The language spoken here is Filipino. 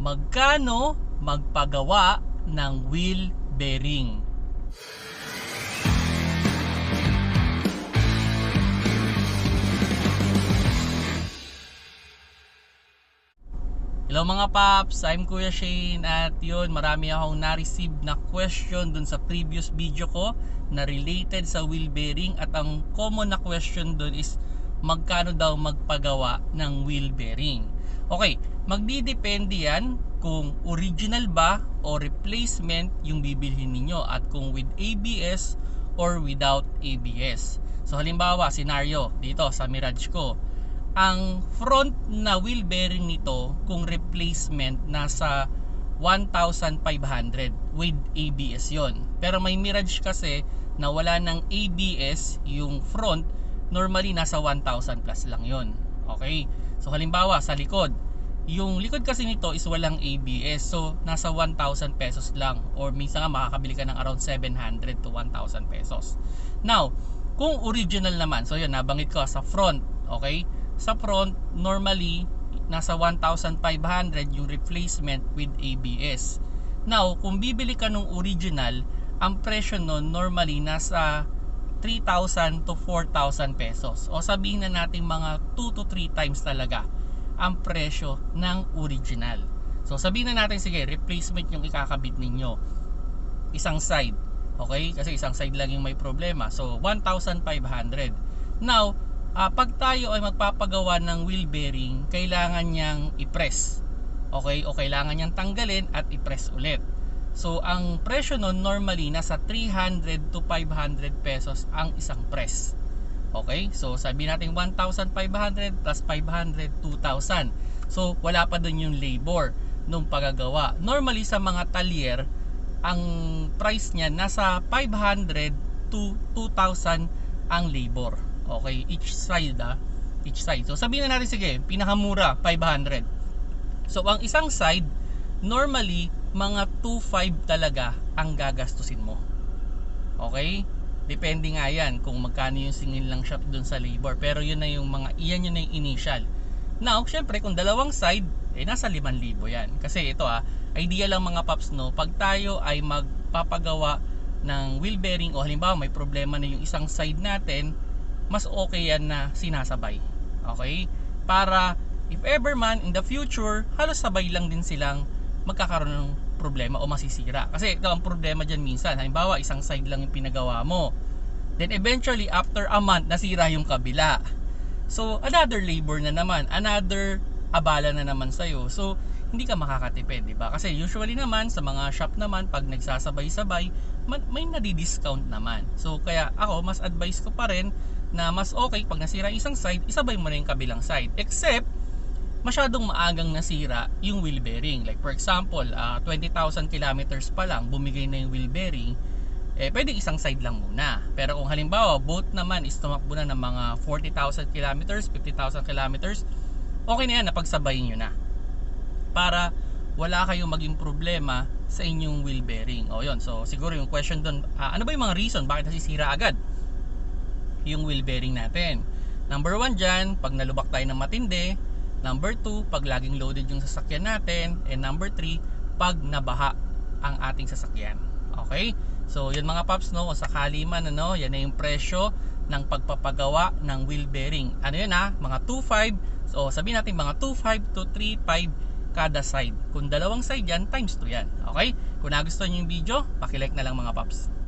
magkano magpagawa ng wheel bearing? Hello mga paps, I'm Kuya Shane at yun marami akong na-receive na question dun sa previous video ko na related sa wheel bearing at ang common na question dun is magkano daw magpagawa ng wheel bearing. Okay, magdidepende yan kung original ba o replacement yung bibilhin ninyo at kung with ABS or without ABS. So halimbawa, scenario dito sa Mirage ko, ang front na wheel bearing nito kung replacement nasa 1,500 with ABS yon. Pero may Mirage kasi na wala ng ABS yung front normally nasa 1,000 plus lang yon. Okay? So halimbawa sa likod, yung likod kasi nito is walang ABS so nasa 1,000 pesos lang or minsan nga makakabili ka ng around 700 to 1,000 pesos. Now, kung original naman, so yun nabanggit ko sa front, okay? Sa front, normally nasa 1,500 yung replacement with ABS. Now, kung bibili ka ng original, ang presyo nun normally nasa 3,000 to 4,000 pesos. O sabihin na natin mga 2 to 3 times talaga ang presyo ng original. So sabihin na natin sige, replacement yung ikakabit ninyo. Isang side. Okay? Kasi isang side lang yung may problema. So 1,500. Now, uh, pag tayo ay magpapagawa ng wheel bearing, kailangan niyang i-press. Okay? O kailangan niyang tanggalin at i-press ulit. So, ang presyo nun normally nasa 300 to 500 pesos ang isang press. Okay? So, sabi natin 1,500 plus 500, 2,000. So, wala pa dun yung labor nung pagagawa. Normally, sa mga talyer, ang price niya nasa 500 to 2,000 ang labor. Okay? Each side, ah. Each side. So, sabihin na natin, sige, pinakamura, 500. So, ang isang side, normally, mga 2.5 talaga ang gagastusin mo. Okay? Depende nga yan kung magkano yung singil lang shop dun sa labor. Pero yun na yung mga, iyan yun na yung initial. Now, syempre, kung dalawang side, eh, nasa 5,000 yan. Kasi ito ah, idea lang mga paps no, pag tayo ay magpapagawa ng wheel bearing o halimbawa may problema na yung isang side natin, mas okay yan na sinasabay. Okay? Para if ever man in the future, halos sabay lang din silang magkakaroon ng problema o masisira. Kasi ito ang problema dyan minsan. Halimbawa, isang side lang yung pinagawa mo. Then eventually, after a month, nasira yung kabila. So, another labor na naman. Another abala na naman sa'yo. So, hindi ka makakatipid, di ba? Kasi usually naman, sa mga shop naman, pag nagsasabay-sabay, may nadi-discount naman. So, kaya ako, mas advice ko pa rin na mas okay pag nasira isang side, isabay mo na yung kabilang side. Except, masyadong maagang nasira yung wheel bearing. Like for example, uh, 20,000 kilometers pa lang bumigay na yung wheel bearing, eh pwedeng isang side lang muna. Pero kung halimbawa, both naman is tumakbo na ng mga 40,000 kilometers, 50,000 kilometers, okay na yan, napagsabayin nyo na. Para wala kayong maging problema sa inyong wheel bearing. O yun, so siguro yung question doon, uh, ano ba yung mga reason bakit nasisira agad yung wheel bearing natin? Number one dyan, pag nalubak tayo ng matindi, Number 2, pag laging loaded yung sasakyan natin. And number 3, pag nabaha ang ating sasakyan. Okay? So, yun mga paps, no? Kung sakali man, ano, yan na yung presyo ng pagpapagawa ng wheel bearing. Ano yun ha? Mga 2.5. So, sabihin natin mga 2.5 to 3.5 kada side. Kung dalawang side yan, times 2 yan. Okay? Kung nagustuhan nyo yung video, pakilike na lang mga paps.